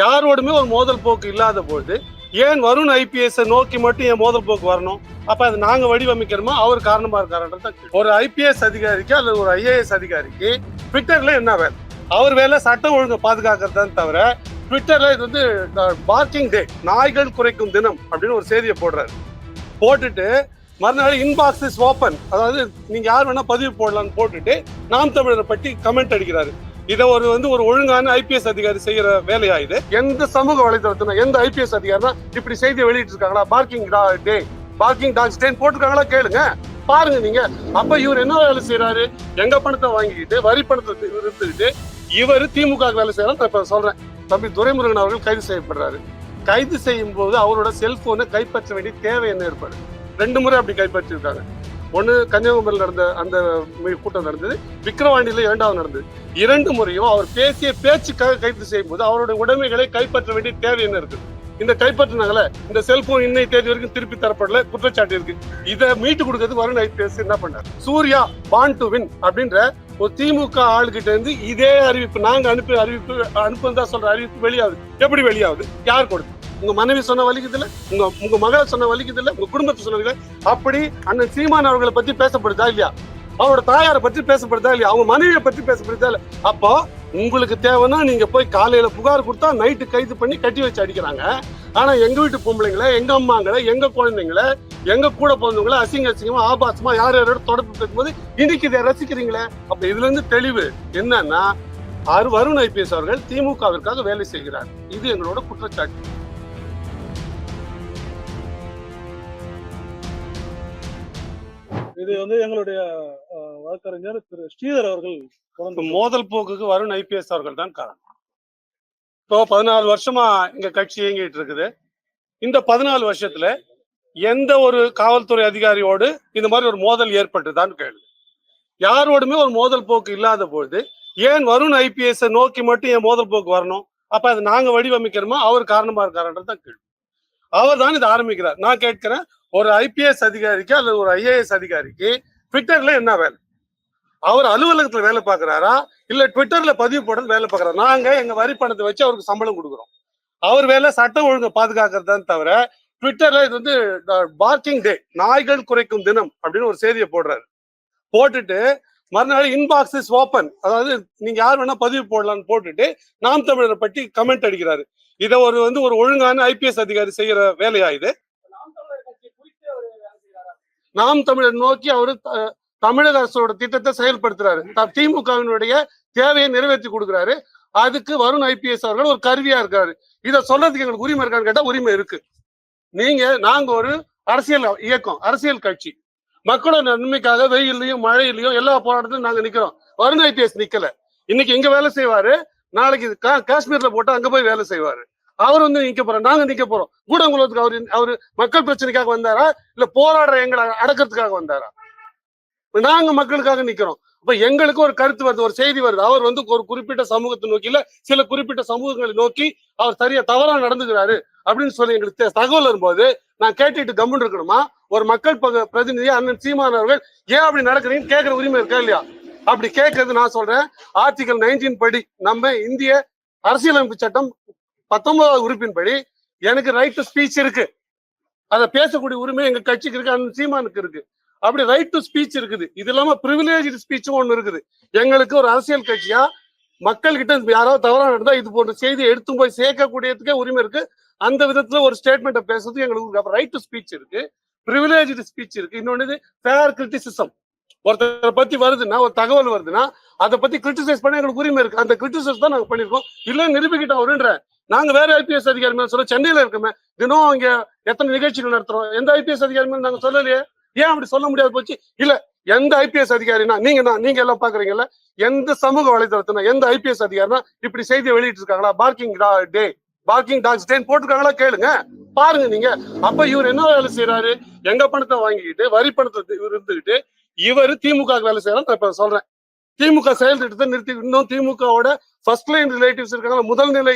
யாரோடுமே ஒரு மோதல் போக்கு இல்லாத பொழுது ஏன் வருண் ஐபிஎஸ் நோக்கி மட்டும் ஏன் மோதல் போக்கு வரணும்? அப்ப அது நாங்க வடிவமைக்கிறோமா அவர் காரணமா இருக்காருன்றது ஒரு ஐபிஎஸ் அதிகாரிக்கு அல்லது ஒரு ஐஏஎஸ் அதிகாரிக்கு ட்விட்டர்ல என்ன வேலை? அவர் வேலை சட்டம் ஒழுங்கை பாதுகாக்கிறதான் தவிர ட்விட்டர்ல இது வந்து பார்க்கிங் டே நாய்கள் குறைக்கும் தினம் அப்படின்னு ஒரு செய்தியை போடுறாரு. போட்டுட்டு மறுநாள் இன்பாக்ஸ் இஸ் ஓப்பன் அதாவது நீங்க யார் வேணா பதிவு போடலாம்னு போட்டுட்டு நாம் தமிழரை பற்றி கமெண்ட் அடிக்கிறாரு. இதை ஒரு வந்து ஒரு ஒழுங்கான ஐபிஎஸ் அதிகாரி செய்யற வேலையா இது? எந்த சமூக வலைதளத்துல எந்த ஐபிஎஸ் அதிகாரினா இப்படி செய்தி வெளியிட்டு இருக்காங்களா பார்க்கிங் டே பார்க்கிங் டாக்ஸ் டேன் போட்டிருக்காங்களா? கேளுங்க. பாருங்க நீங்க. அப்ப இவர் என்ன வேலை செய்யறாரு எங்க பணத்தை வாங்கிக்கிட்டு வரி பணத்தை இருந்துக்கிட்டு இவர் திமுக வேலை செய்யறாரு இப்ப சொல்றேன். தம்பி துரைமுருகன் அவர்கள் கைது செய்யப்படுறாரு. கைது செய்யும் போது அவரோட செல்போனை கைப்பற்ற வேண்டிய தேவை என்ன ஏற்படும் ரெண்டு முறை அப்படி கைப்பற்றிருக்காங்க. ஒன்று கன்னியாகுமரியில் நடந்த அந்த கூட்டம் நடந்தது. விக்ரவாண்டியில் இரண்டாவது நடந்தது. இரண்டு முறையும் அவர் பேசிய பேச்சுக்காக கைது செய்யும் போது அவருடைய உடைமைகளை கைப்பற்ற வேண்டிய தேவை என்ன இருக்குது? இந்த கைப்பற்றினாங்களே இந்த செல்போன் இன்னை தேதி வரைக்கும் திருப்பி தரப்படல குற்றச்சாட்டு இருக்கு. இதை மீட்டு கொடுக்கறது வருண் ஐபிஎஸ் என்ன பண்ணார்? சூர்யா பான் டு வின் அப்படின்ற ஒரு திமுக ஆளுகிட்ட இருந்து இதே அறிவிப்பு நாங்க அனுப்பி அறிவிப்பு அனுப்புறதா சொல்ற அறிவிப்பு வெளியாகுது. எப்படி வெளியாகுது? யார் கொடுத்து உங்க மனைவி சொன்ன வலிக்குது உங்க உங்க மகளை சொன்ன வலிக்குதுல உங்க குடும்பத்தை சொன்ன அப்படி அண்ணன் சீமான் அவர்களை பத்தி பேசப்படுதா இல்லையா? அவரோட தாயாரை பத்தி பேசப்படுதா இல்லையா? அவங்க மனைவியை பத்தி பேசப்படுதா இல்ல? அப்போ உங்களுக்கு தேவைன்னா நீங்க போய் காலையில புகார் கொடுத்தா நைட்டு கைது பண்ணி கட்டி வச்சு அடிக்கிறாங்க. ஆனா எங்க வீட்டு பொம்பளைங்களை எங்க அம்மாங்களை எங்க குழந்தைங்களை எங்க கூட பிறந்தவங்கள அசிங்க அசிங்கமா ஆபாசமா யார் யாரோட தொடர்பு பேசும்போது இன்னைக்கு இதை ரசிக்கிறீங்களே? அப்ப இதுல இருந்து தெளிவு என்னன்னா அரு வருண் ஐபிஎஸ் அவர்கள் திமுகவிற்காக வேலை செய்கிறார். இது எங்களோட குற்றச்சாட்டு. இது வந்து எங்களுடைய வழக்கறிஞர் திரு ஸ்ரீதர் அவர்கள் மோதல் போக்குக்கு வருண் ஐபிஎஸ் அவர்கள் தான் காரணம். இப்போ பதினாலு வருஷமா இங்க கட்சி இயங்கிட்டு இருக்குது. இந்த பதினாலு வருஷத்துல எந்த ஒரு காவல்துறை அதிகாரியோடு இந்த மாதிரி ஒரு மோதல் ஏற்பட்டுதான்னு கேள்வி யாரோடுமே ஒரு மோதல் போக்கு இல்லாத பொழுது ஏன் வருண் ஐபிஎஸ் நோக்கி மட்டும் ஏன் மோதல் போக்கு வரணும்? அப்ப அது நாங்க வடிவமைக்கிறோமா? அவர் காரணமா இருக்காருன்றது தான் கேள்வி. அவர் தான் இதை ஆரம்பிக்கிறார். நான் கேட்கிறேன் ஒரு ஐபிஎஸ் அதிகாரிக்கு அல்லது ஒரு ஐஏஎஸ் அதிகாரிக்கு ட்விட்டர்ல என்ன வேலை? அவர் அலுவலகத்துல வேலை பார்க்கறாரா? இல்ல ட்விட்டர்ல பதிவு போட வேலை பார்க்கறா நாங்க எங்க வரி பணத்தை வச்சு அவருக்கு சம்பளம் கொடுக்குறோம். அவர் வேலை சட்டம் ஒழுங்கை பாதுகாக்கிறதுதான் தவிர ட்விட்டர்ல இது வந்து பார்க்கிங் டே நாய்கள் குறைக்கும் தினம் அப்படின்னு ஒரு செய்தியை போடுறாரு. போட்டுட்டு மறுநாள் இன்பாக்ஸ் இஸ் ஓப்பன் அதாவது நீங்க யார் வேணா பதிவு போடலாம்னு போட்டுட்டு நாம் தமிழரை பற்றி கமெண்ட் அடிக்கிறாரு. இதை ஒரு வந்து ஒரு ஒழுங்கான ஐபிஎஸ் அதிகாரி செய்யற வேலையா இது? நாம் தமிழர் நோக்கி அவரு த- தமிழக அரசோட திட்டத்தை செயல்படுத்துறாரு. த- திமுகவினுடைய தேவையை நிறைவேற்றி கொடுக்குறாரு. அதுக்கு வருண் ஐபிஎஸ் அவர்கள் ஒரு கருவியா இருக்காரு. இதை சொல்றதுக்கு எங்களுக்கு உரிமை இருக்கான்னு கேட்டா உரிமை இருக்கு. நீங்க நாங்க ஒரு அரசியல் இயக்கம் அரசியல் கட்சி. மக்களோட நன்மைக்காக வெயிலையும் மழையிலையும் எல்லா போராட்டத்திலும் நாங்க நிக்கிறோம். வருண் ஐபிஎஸ் நிக்கல. இன்னைக்கு இங்க வேலை செய்வாரு. நாளைக்கு இது கா- காஷ்மீர்ல போட்டு அங்க போய் வேலை செய்வாரு. அவர் வந்து நிக்க போறோம் நாங்க நிக்க போறோம். கூடங்குளத்துக்கு அவரு அவரு மக்கள் பிரச்சனைக்காக வந்தாரா? இல்ல போராடுற எங்களை அடக்கிறதுக்காக வந்தாரா? நாங்க மக்களுக்காக நிக்கிறோம். அப்ப எங்களுக்கு ஒரு கருத்து வருது ஒரு செய்தி வருது. அவர் வந்து ஒரு குறிப்பிட்ட சமூகத்தை நோக்கி இல்ல சில குறிப்பிட்ட சமூகங்களை நோக்கி அவர் சரியா தவறா நடந்துக்கிறாரு அப்படின்னு சொல்லி எங்களுக்கு தகவல் வரும்போது நான் கேட்டுட்டு கம்முன்னு இருக்கணுமா? ஒரு மக்கள் பிரதிநிதி அண்ணன் சீமான் அவர்கள் ஏன் அப்படி நடக்கிறீங்கன்னு கேட்கிற உரிமை இருக்கா இல்லையா? அப்படி கேட்கறது நான் சொல்றேன். ஆர்டிகல் 19 படி நம்ம இந்திய அரசியலமைப்பு சட்டம் பத்தொன்பதாவது உறுப்பின்படி எனக்கு ரைட் டு ஸ்பீச் இருக்கு. அதை பேசக்கூடிய உரிமை எங்க கட்சிக்கு இருக்கு அந்த சீமானுக்கு இருக்கு. அப்படி ரைட் டு ஸ்பீச் இருக்குது. இது இல்லாம ப்ரிவிலேஜ் ஸ்பீச்சும் ஒண்ணு இருக்குது. எங்களுக்கு ஒரு அரசியல் கட்சியா மக்கள் கிட்ட யாராவது தவறா நடந்தா இது போன்ற செய்தியை எடுத்து போய் சேர்க்கக்கூடியதுக்கே உரிமை இருக்கு. அந்த விதத்துல ஒரு ஸ்டேட்மெண்ட்டை பேசுறதுக்கு எங்களுக்கு ரைட் டு ஸ்பீச் இருக்கு. ப்ரிவிலேஜ் ஸ்பீச் இருக்கு. இன்னொன்னு ஃபேர் கிரிட்டிசிசம் ஒருத்தரை பத்தி வருதுன்னா ஒரு தகவல் வருதுன்னா அதை பத்தி கிரிட்டிசைஸ் பண்ண எங்களுக்கு உரிமை இருக்கு. அந்த கிரிட்டிசைஸ் தான் நாங்க பண்ணிருக்கோம். இல்ல நிரூபிக்கிட்ட அவருன்ற. நாங்க வேற ஐபிஎஸ் அதிகாரி மேல சொல்ல சென்னையில இருக்கோமே. தினம் அங்க எத்தனை நிகழ்ச்சிகள் நடத்துறோம்? எந்த ஐபிஎஸ் அதிகாரி மேல நாங்க சொல்லலையே. ஏன் அப்படி சொல்ல முடியாது போச்சு? இல்ல எந்த ஐபிஎஸ் அதிகாரினா நீங்க தான் நீங்க எல்லாம் பாக்குறீங்கல்ல எந்த சமூக வலைதளத்துல எந்த ஐபிஎஸ் அதிகாரினா இப்படி செய்தியை வெளியிட்டு இருக்காங்களா பார்க்கிங் டே பார்க்கிங் டாக்ஸ் டேன் போட்டிருக்காங்களா? கேளுங்க. பாருங்க நீங்க. அப்ப இவர் என்ன வேலை செய்யறாரு எங்க பணத்தை வாங்கிக்கிட்டு வரி பணத்தை இவர் இருந்துகிட்டு இவர் திமுக வேலை செய்யறாரு இப்ப சொல்றேன். திமுக செயல் திட்டத்தை நிறுத்தி இன்னும் திமுகவோட ஃபர்ஸ்ட் லைன் ரிலேட்டிவ்ஸ் இருக்காங்களா முதல் நிலை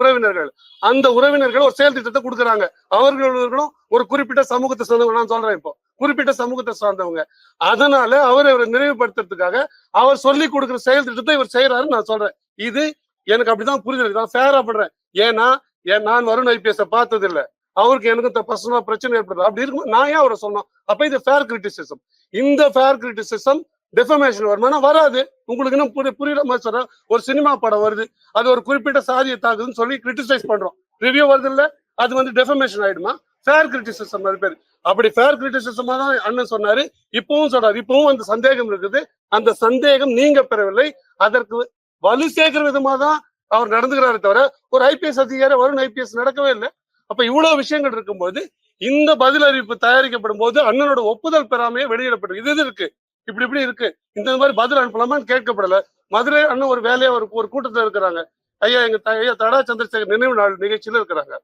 உறவினர்கள். அந்த உறவினர்கள் ஒரு செயல் திட்டத்தை கொடுக்குறாங்க. அவர்களும் ஒரு குறிப்பிட்ட சமூகத்தை சேர்ந்தவங்க நான் சொல்றேன் இப்போ. குறிப்பிட்ட சமூகத்தை சார்ந்தவங்க. அதனால அவர் அவரை நிறைவுபடுத்துறதுக்காக அவர் சொல்லி கொடுக்குற செயல் திட்டத்தை இவர் செய்யறாரு நான் சொல்றேன். இது எனக்கு அப்படிதான் புரிதல் நான் ஃபேரா பண்றேன் ஏன்னா ஏன் நான் வருண் ஐபிஎஸ் பார்த்தது இல்ல அவருக்கு எனக்கு பர்சனலா பிரச்சனை ஏற்படுது. அப்படி இருக்கும் நான் ஏன் அவரை சொன்னோம்? அப்ப இது ஃபேர் கிரிட்டிசிசம் இந்த ஃபேர் கிரிட்டிசிசம் டெஃபமேஷன் வருமானா வராது. உங்களுக்கு இன்னும் புரிய புரியுற மாதிரி சொல்றேன் ஒரு சினிமா படம் வருது. அது ஒரு குறிப்பிட்ட சாதியை தாக்குதுன்னு சொல்லி கிரிட்டிசைஸ் பண்றோம். ரிவ்யூ வருது இல்ல அது வந்து டெஃபமேஷன் ஆயிடுமா? ஃபேர் கிரிட்டிசிசம் அது பேர். அப்படி ஃபேர் கிரிட்டிசிசமா தான் அண்ணன் சொன்னாரு. இப்பவும் சொல்றாரு. இப்பவும் அந்த சந்தேகம் இருக்குது. அந்த சந்தேகம் நீங்க பெறவில்லை. அதற்கு வலு சேர்க்கிற விதமா தான் அவர் நடந்துகிறாரு தவிர ஒரு ஐபிஎஸ் அதிகாரி வருண் ஐபிஎஸ் நடக்கவே இல்லை. அப்ப இவ்வளவு விஷயங்கள் இருக்கும்போது இந்த பதில் அறிவிப்பு தயாரிக்கப்படும் போது அண்ணனோட ஒப்புதல் பெறாமையே வெளியிடப்படும். இது இது இருக்கு? இப்படி இப்படி இருக்கு. இந்த மாதிரி பதில் அனுப்பலாமான்னு கேட்கப்படல. மதுரை அண்ணன் ஒரு வேலையா ஒரு ஒரு கூட்டத்துல இருக்கிறாங்க. ஐயா எங்க ஐயா தடா சந்திரசேகர் நினைவு நாள் நிகழ்ச்சியில இருக்கிறாங்க.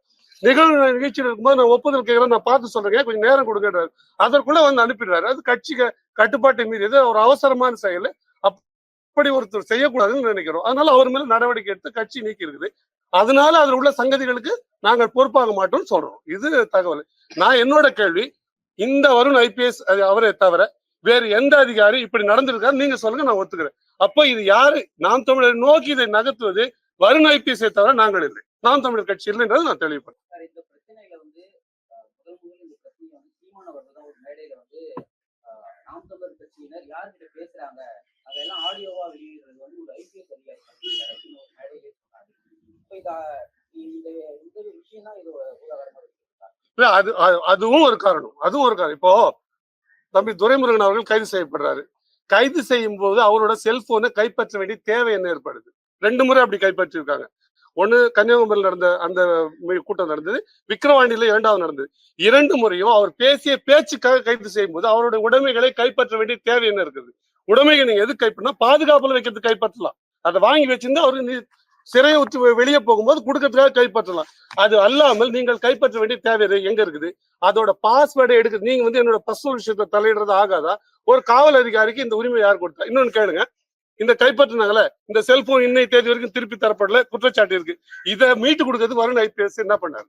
நிகழ்வு நிகழ்ச்சியில் இருக்கும்போது நான் ஒப்புதல் கேட்கறேன் நான் பார்த்து சொல்றேன். கொஞ்சம் நேரம் கொடுங்கன்றாரு. அதற்குள்ள வந்து அனுப்பிடுறாரு. அது கட்சி கட்டுப்பாட்டை மீறியது ஒரு அவசரமான செயல். அப்படி ஒருத்தர் செய்யக்கூடாதுன்னு நினைக்கிறோம். அதனால அவர் மேல நடவடிக்கை எடுத்து கட்சி நீக்கி இருக்குது. அதனால அதுல உள்ள சங்கதிகளுக்கு நாங்கள் பொறுப்பாக மாட்டோம்னு சொல்றோம். இது தகவல். நான் என்னோட கேள்வி இந்த வருண் ஐபிஎஸ் அவரை தவிர வேறு எந்த அதிகாரி இப்படி நடந்திருக்காரு நீங்க சொல்லுங்க நான் ஒத்துக்கிறேன். அப்ப இது யாரு? நாம் தமிழர் நோக்கி இதை நகர்த்துவது வருண் ஐபிஎஸ்ஐ தவிர நாங்கள் இல்லை. நாம் தமிழர் கட்சி இல்லைன்றது நான் தெளிவுபடுறேன் அது- அதுவும் ஒரு காரணம். அதுவும் ஒரு காரணம். இப்போ தம்பி துரைமுருகன் அவர்கள் கைது செய்யப்படுறாரு. கைது செய்யும் போது அவரோட செல்போனை கைப்பற்ற வேண்டிய தேவை என்ன ஏற்படுது? ரெண்டு முறை அப்படி கைப்பற்றிருக்காங்க. ஒண்ணு கன்னியாகுமரியில் நடந்த அந்த கூட்டம் நடந்தது. விக்கிரவாண்டியில இரண்டாவது நடந்தது. இரண்டு முறையும் அவர் பேசிய பேச்சுக்காக கைது செய்யும் போது அவருடைய உடைமைகளை கைப்பற்ற வேண்டிய தேவை என்ன இருக்குது? உடைமைகள் நீங்க எது கைப்பற்றினா பாதுகாப்புல வைக்கிறது கைப்பற்றலாம். அதை வாங்கி வச்சிருந்தா அவருக்கு சிறையை விட்டு வெளியே போகும்போது கொடுக்கறதுக்காக கைப்பற்றலாம். அது அல்லாமல் நீங்கள் கைப்பற்ற வேண்டிய தேவை எங்க இருக்குது? அதோட பாஸ்வேர்டை எடுக்க நீங்க வந்து என்னோட பர்சனல் விஷயத்தை தலையிடுறது ஆகாதா? ஒரு காவல் அதிகாரிக்கு இந்த உரிமை யார் கொடுத்தா? இன்னொன்னு கேளுங்க. இந்த கைப்பற்றினாங்கல்ல இந்த செல்போன் இன்னை தேதி வரைக்கும் திருப்பி தரப்படல குற்றச்சாட்டு இருக்கு. இதை மீட்டு கொடுக்கறது வருண் ஐபிஎஸ் என்ன பண்ணாரு?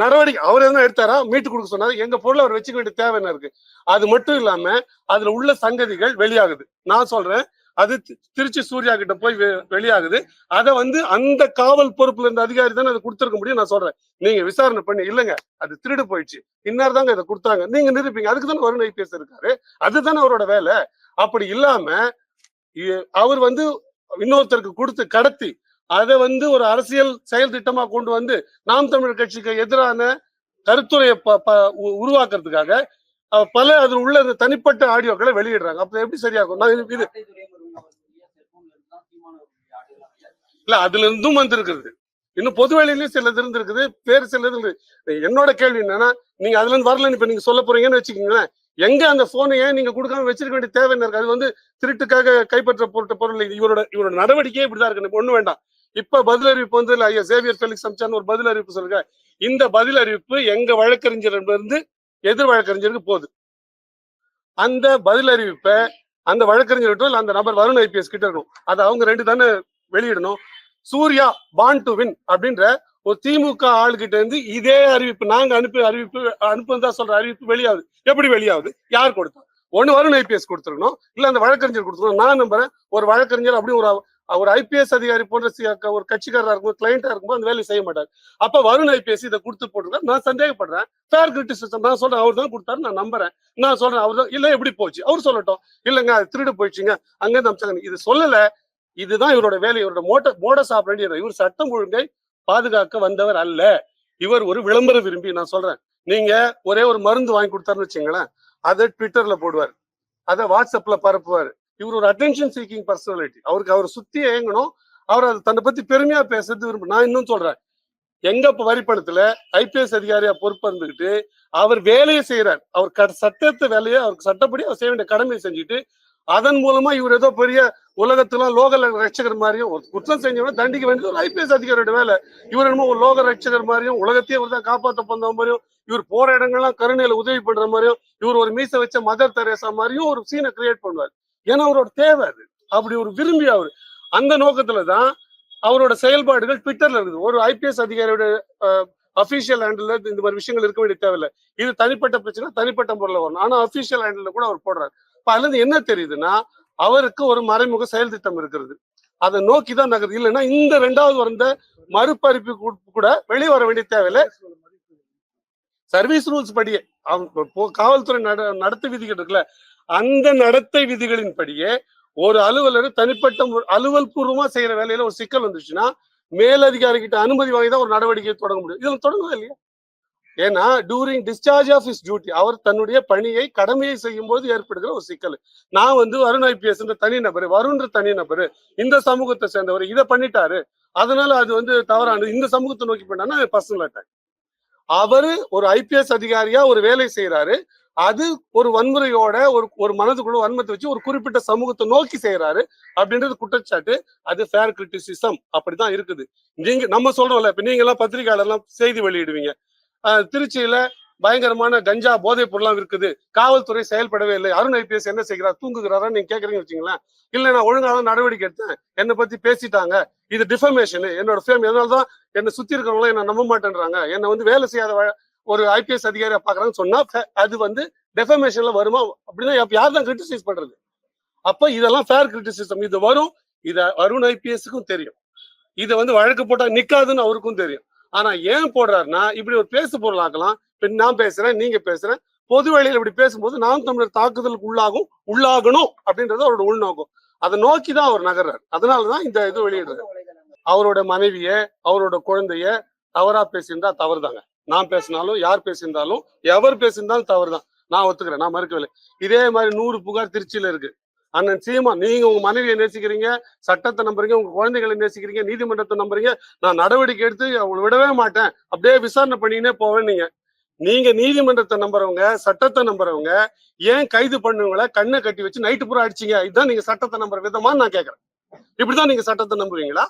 நடவடிக்கை அவர் என்ன எடுத்தாரா? மீட்டு கொடுக்க சொன்னாரு. எங்க பொருளை அவர் வச்சுக்க வேண்டிய தேவை என்ன இருக்கு? அது மட்டும் இல்லாம அதுல உள்ள சங்கதிகள் வெளியாகுது. நான் சொல்றேன் அது திருச்சி சூர்யா கிட்ட போய் வெளியாகுது. அதை வந்து அந்த காவல் பொறுப்புல இருந்த அதிகாரி தானே அதை கொடுத்துருக்க முடியும்? நான் சொல்றேன். நீங்க விசாரணை பண்ணி இல்லைங்க அது திருடு போயிடுச்சு. இன்னார் தாங்க இதை கொடுத்தாங்க. நீங்க நிரூபிங்க. அதுக்கு தானே வருண் ஐபிஎஸ் இருக்காரு. அதுதானே அவரோட வேலை. அப்படி இல்லாம அவர் வந்து இன்னொருத்தருக்கு கொடுத்து கடத்தி அதை வந்து ஒரு அரசியல் செயல் திட்டமா கொண்டு வந்து நாம் தமிழர் கட்சிக்கு எதிரான கருத்துரையை ப- உ- உருவாக்குறதுக்காக பல அதில் உள்ள தனிப்பட்ட ஆடியோக்களை வெளியிடுறாங்க. அப்ப எப்படி சரியாகும்? நான் இது அட்டை துரைமுருகன் அவர்களுடைய செல்போன்ல இருந்து தான் சீமான் அவர்களுடைய ஆடியோ இல்ல அதுல இருந்தும் வந்திருக்கிறது. இன்னும் பொது வேலையிலயும் சிலது இருந்திருக்குது பேர் சிலது இருக்குது என்னோட கேள்வி என்னன்னா நீங்க அதுல இருந்து வரலன்னு இப்ப நீங்க சொல்ல போறீங்கன்னு வச்சுக்கோங்களேன். எங்க அந்த போனை ஏன் நீங்க கொடுக்காம வச்சிருக்க வேண்டிய தேவை என்ன இருக்கு? அது வந்து திருட்டுக்காக கைப்பற்ற பொருட்ட பொருள் இவரோட இவரோட நடவடிக்கையே இப்படிதான் இருக்கு. ஒண்ணு வேண்டாம். இப்ப பதில் அறிவிப்பு வந்து இல்ல, ஐயா சேவியர் பெலிக்ஸ் அம்சான் ஒரு பதில் அறிவிப்பு சொல்லுங்க இந்த பதில் அறிவிப்பு எங்க வழக்கறிஞரிடம் இருந்து எதிர் வழக்கறிஞருக்கு போகுது. அந்த பதில் அறிவிப்பை அந்த வழக்கறிஞர்கிட்ட அந்த நபர் வருண் ஐபிஎஸ் கிட்ட இருக்கணும். அது அவங்க ரெண்டு தானே வெளியிடணும். சூர்யா பான் டு வின் அப்படின்ற ஒரு திமுக ஆளுகிட்ட இருந்து இதே அறிவிப்பு நாங்க அனுப்பி அறிவிப்பு அனுப்புதா சொல்ற அறிவிப்பு வெளியாகுது. எப்படி வெளியாகுது? யார் கொடுத்தா? ஒண்ணு வருண் ஐபிஎஸ் கொடுத்துருக்கணும். இல்ல அந்த வழக்கறிஞர் கொடுத்துருக்கணும். நான் நம்புறேன் ஒரு வழக்கறிஞர் அப்படி ஒரு ஒரு ஐபிஎஸ் அதிகாரி போன்ற ஒரு கட்சிக்காரா இருக்கும் கிளைண்டா இருக்கும்போது அந்த வேலையை செய்ய மாட்டார். அப்ப வருண் ஐபிஎஸ் இதை கொடுத்து போட்டிருக்காரு. நான் சந்தேகப்படுறேன். ஃபேர் கிரிட்டிசிசம் நான் சொல்றேன் அவர் தான் கொடுத்தாரு நான் நம்புறேன். நான் சொல்றேன் அவர் தான் இல்ல எப்படி போச்சு? அவர் சொல்லட்டும். இல்லங்க அது திருடு போயிடுச்சுங்க. அங்க இருந்து அமிச்சாங்க இது சொல்லல. இதுதான் இவரோட வேலை. இவரோட மோட்ட மோடஸ் ஆபரேண்டியர் இவர் சட்டம் ஒழுங்கை பாதுகாக்க வந்தவர் அல்ல. இவர் ஒரு விளம்பர விரும்பி நான் சொல்றேன். நீங்க ஒரே ஒரு மருந்து வாங்கி கொடுத்தாருன்னு வச்சுங்களேன் அதை ட்விட்டர்ல போடுவார். அதை வாட்ஸ்அப்ல பரப்புவார். இவர் ஒரு அட்டென்ஷன் சீக்கிங் பர்சனாலிட்டி அவருக்கு அவர் சுத்தி ஏங்கணும் அவர் அதை தன்னை பத்தி பெருமையா பேசுறது விரும்ப நான் இன்னும் சொல்றேன். எங்க இப்ப வரிப்பணத்துல ஐபிஎஸ் அதிகாரியா பொறுப்பு இருந்துகிட்டு அவர் வேலையை செய்யறார் அவர் க- சட்டத்து வேலையை அவருக்கு சட்டப்படி அவர் செய்ய வேண்டிய கடமையை செஞ்சுட்டு அதன் மூலமா இவர் ஏதோ பெரிய உலகத்துல லோக ரட்சகர் மாதிரியும் ஒரு குற்றம் செஞ்சவன தண்டிக்க வேண்டியது ஒரு ஐபிஎஸ் அதிகாரியோட வேலை. இவர் என்னமோ ஒரு லோக ரட்சகர் மாதிரியும் உலகத்தையே இவர் தான் காப்பாத்த போன மாதிரியும் இவர் போற இடங்கள்லாம் கருணையில உதவி பண்ற மாதிரியும் இவர் ஒரு மீச வச்ச மதர் தெரேசா மாதிரியும் ஒரு சீனை கிரியேட் பண்ணுவார். ஏன்னா அவரோட தேவை அது. அப்படி ஒரு விரும்பி அவர் அந்த நோக்கத்துல தான் அவரோட செயல்பாடுகள் ட்விட்டர்ல இருக்குது. ஒரு ஐபிஎஸ் அதிகாரியோட அபிஷியல் ஹேண்டில் இந்த மாதிரி விஷயங்கள் இருக்க வேண்டிய தேவையில்லை. இது தனிப்பட்ட பிரச்சனை தனிப்பட்ட முறையில் வரணும். ஆனா அபிஷியல் ஹேண்டில் கூட அவர் போடுறாரு. இப்ப அதுல என்ன தெரியுதுன்னா அவருக்கு ஒரு மறைமுக செயல் திட்டம் இருக்கிறது. அதை நோக்கி தான் நகருது. இல்லைன்னா இந்த ரெண்டாவது வந்த மறுபறிப்பு கூட வெளியே வர வேண்டிய தேவையில்லை. சர்வீஸ் ரூல்ஸ் படியே காவல்துறை நட நடத்தை விதிகள் இருக்குல்ல அந்த நடத்தை விதிகளின் படியே ஒரு அலுவலர் தனிப்பட்ட அலுவல் பூர்வமா செய்யற வேலையில ஒரு சிக்கல் வந்துச்சுன்னா மேலதிகாரி கிட்ட அனுமதி வாங்கி தான் ஒரு நடவடிக்கை தொடங்க முடியும். இதுல தொடங்கவே இல்லையா? ஏன்னா during discharge of his duty அவர் தன்னுடைய பணியை கடமையை செய்யும் போது ஏற்படுகிற ஒரு சிக்கல். நான் வந்து வருண் ஐபிஎஸ் தனி நபர் வருண்ன்ற தனி நபர் இந்த சமூகத்தை சேர்ந்தவர் இதை பண்ணிட்டாரு. அதனால அது வந்து தவறானது. இந்த சமூகத்தை நோக்கி பண்ணா பர்சனல் அட்டாக் அவரு ஒரு ஐபிஎஸ் அதிகாரியா ஒரு வேலை செய்யறாரு அது ஒரு வன்முறையோட ஒரு ஒரு மனதுக்குள்ள வன்மத்தை வச்சு ஒரு குறிப்பிட்ட சமூகத்தை நோக்கி செய்யறாரு அப்படின்றது குற்றச்சாட்டு. அது ஃபேர் கிரிட்டிசிசம் அப்படிதான் இருக்குது. நீங்க நம்ம சொல்றோம்ல இப்ப நீங்க எல்லாம் பத்திரிகையாளர்லாம் செய்தி வெளியிடுவீங்க. திருச்சியில பயங்கரமான கஞ்சா போதைப் பொருளாம் இருக்குது காவல்துறை செயல்படவே இல்லை. அருண் ஐபிஎஸ் என்ன செய்கிறார்? தூங்குகிறாரா? நீங்க கேக்குறீங்க வச்சுங்களேன் இல்ல நான் ஒழுங்காக தான் நடவடிக்கை எடுத்தேன். என்னை பத்தி பேசிட்டாங்க. இது டிஃபமேஷன் என்னோட ஃபேம் அதனாலதான் என்னை சுத்தி இருக்கிறவங்க என்ன நம்ப மாட்டேன்றாங்க. என்னை வந்து வேலை செய்யாத ஒரு ஐபிஎஸ் அதிகாரியா பாக்குறாங்கன்னு சொன்னா ஃபே- அது வந்து டெஃபமேஷன்ல வருமா? அப்படின்னா யார் தான் கிரிட்டிசைஸ் பண்றது? அப்ப இதெல்லாம் ஃபேர் கிரிட்டிசிசம் இது வரும். இத அருண் ஐபிஎஸ்க்கும் தெரியும். இதை வந்து வழக்கு போட்டா நிக்காதுன்னு அவருக்கும் தெரியும். ஆனா ஏன் போடுறாருன்னா இப்படி ஒரு பேசு பொருளாக்கலாம் நான் பேசுறேன் நீங்க பேசுறேன். பொது வழியில் இப்படி பேசும்போது நாம் தமிழர் தாக்குதலுக்கு உள்ளாகும் உள்ளாகணும் அப்படின்றது அவரோட உள்நோக்கம். அதை நோக்கி தான் அவர் நகர்றாரு. அதனாலதான் இந்த இது வெளியிடுறாரு. அவரோட மனைவிய அவரோட குழந்தைய தவறா பேசியிருந்தா தவறுதாங்க. நான் பேசினாலும் யார் பேசியிருந்தாலும் எவர் பேசியிருந்தாலும் தவறுதான். நான் ஒத்துக்கிறேன் நான் மறுக்கவில்லை. இதே மாதிரி நூறு புகார் திருச்சியில இருக்கு. அண்ணன் சீமா நீங்க உங்க மனைவியை நேசிக்கிறீங்க சட்டத்தை நம்புறீங்க உங்க குழந்தைகளை நேசிக்கிறீங்க நீதிமன்றத்தை நம்புறீங்க நான் நடவடிக்கை எடுத்து அவங்களை விடவே மாட்டேன். அப்படியே விசாரணை பண்ணினே போவேன் நீங்க. நீங்க நீதிமன்றத்தை நம்புறவங்க சட்டத்தை நம்புறவங்க ஏன் கைது பண்ணவங்கள கண்ணை கட்டி வச்சு நைட்டு பூரா அடிச்சீங்க? இதுதான் நீங்க சட்டத்தை நம்புற விதமா நான் கேட்கறேன் இப்படிதான் நீங்க சட்டத்தை நம்புவீங்களா?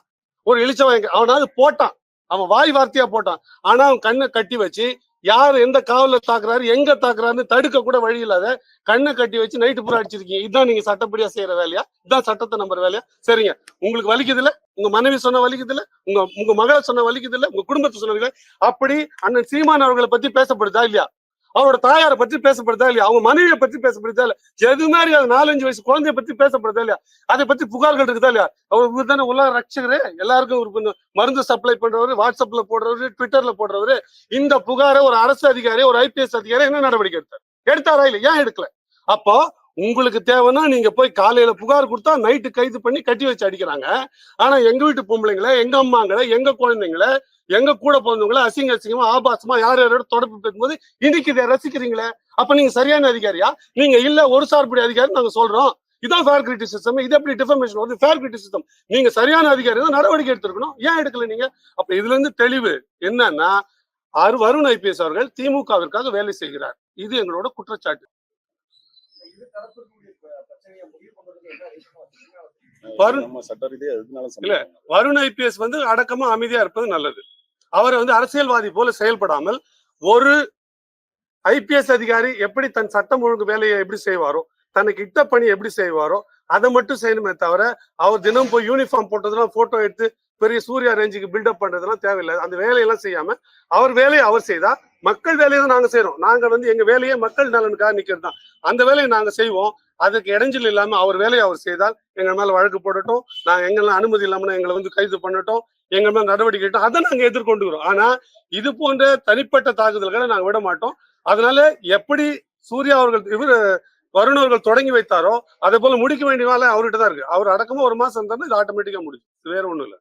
ஒரு இழிச்சவன் அவனாவது போட்டான். அவன் வாய் வார்த்தையா போட்டான். ஆனா அவன் கண்ணை கட்டி வச்சு யார் எந்த காவல தாக்குறாரு எங்க தாக்குறாருன்னு தடுக்க கூட வழி இல்லாத கண்ணை கட்டி வச்சு நைட்டு பூரா அடிச்சிருக்கீங்க. இதுதான் நீங்க சட்டப்படியா செய்யற வேலையா? இதான் சட்டத்தை நம்புற வேலையா? சரிங்க. உங்களுக்கு வலிக்குது இல்ல உங்க மனைவி சொன்ன வலிக்குது இல்ல உங்க உங்க மகளை சொன்ன வலிக்குது இல்ல உங்க குடும்பத்தை சொன்ன அப்படி அண்ணன் சீமான் அவர்களை பத்தி பேசப்படுதா இல்லையா? அவரோட தாயாரை பத்தி பேசப்படுதா இல்லையா? அவங்க மனைவியை பத்தி பேசப்படுதா இல்லையா? எது மாதிரி அது நாலஞ்சு வயசு குழந்தைய பத்தி பேசப்படுதா இல்லையா? அதை பத்தி புகார்கள் இருக்குதா இல்லையா? அவர் இவர் தானே உலக ரட்சகரு. எல்லாருக்கும் ஒரு மருந்து சப்ளை பண்றவரு வாட்ஸ்அப்ல போடுறவரு ட்விட்டர்ல போடுறவரு இந்த புகாரை ஒரு அரசு அதிகாரி ஒரு ஐபிஎஸ் அதிகாரி என்ன நடவடிக்கை எடுத்தார்? எடுத்தாரா இல்லையா? ஏன் எடுக்கல? அப்போ உங்களுக்கு தேவைன்னா நீங்க போய் காலையில புகார் கொடுத்தா நைட்டு கைது பண்ணி கட்டி வச்சு அடிக்கிறாங்க. ஆனா எங்க வீட்டு பொம்பளைங்களை எங்க அம்மாங்களை எங்க குழந்தைங்களை எங்க கூட பிறந்தவங்களை அசிங்க அசிங்கமா ஆபாசமா யார் யாரோட தொடர்பு பேசும்போது இன்னைக்கு இதை ரசிக்கிறீங்களே? அப்ப நீங்க சரியான அதிகாரியா? நீங்க இல்ல ஒரு சார்புடைய அதிகாரி நாங்க சொல்றோம். இதான் ஃபேர் கிரிட்டிசிசம் இது எப்படி டிஃபர்மேஷன் வருது? ஃபேர் கிரிட்டிசிசம் நீங்க சரியான அதிகாரி தான் நடவடிக்கை எடுத்திருக்கணும். ஏன் எடுக்கல நீங்க? அப்ப இதுல இருந்து தெளிவு என்னன்னா அரு வருண் ஐபிஎஸ் அவர்கள் திமுகவிற்காக வேலை செய்கிறார். இது எங்களோட குற்றச்சாட்டு. வருண் ஐபிஎஸ் வந்து அடக்கமா அமைதியா இருப்பது நல்லது. அவர் வந்து அரசியல்வாதி போல செயல்படாமல் ஒரு ஐபிஎஸ் அதிகாரி எப்படி தன் சட்டம் ஒழுங்கு வேலையை எப்படி செய்வாரோ தனக்கு இட்ட பணி எப்படி செய்வாரோ அதை மட்டும் செய்யணுமே தவிர அவர் தினம் போய் யூனிஃபார்ம் போட்டதெல்லாம் போட்டோ எடுத்து பெரிய சூர்யா ரேஞ்சுக்கு பில்டப் பண்றதெல்லாம் தேவையில்லை. அந்த வேலையெல்லாம் செய்யாம அவர் வேலையை அவர் செய்தா மக்கள் வேலையை தான் நாங்க செய்யறோம் நாங்க வந்து எங்க வேலையை மக்கள் நலனுக்காக நிக்கிறது தான். அந்த வேலையை நாங்க செய்வோம். அதுக்கு இடைஞ்சல் இல்லாம அவர் வேலையை அவர் செய்தால் எங்க மேல வழக்கு போடட்டும். நாங்க எங்கெல்லாம் அனுமதி இல்லாம எங்களை வந்து கைது பண்ணட்டும். எங்க மேல நடவடிக்கை எடுத்தோம் அதை நாங்க எதிர்கொண்டுக்கிறோம் ஆனா இது போன்ற தனிப்பட்ட தாக்குதல்களை நாங்க விட மாட்டோம். அதனால எப்படி சூர்யா அவர்கள் இவர் வருண் அவர்கள் தொடங்கி வைத்தாரோ அதே போல முடிக்க வேண்டிய வேலை அவர்கிட்ட தான் இருக்கு. அவர் அடக்கமா ஒரு மாசம் இருந்தாலும் இது ஆட்டோமேட்டிக்கா முடிச்சு வேற ஒண்ணும் இல்ல.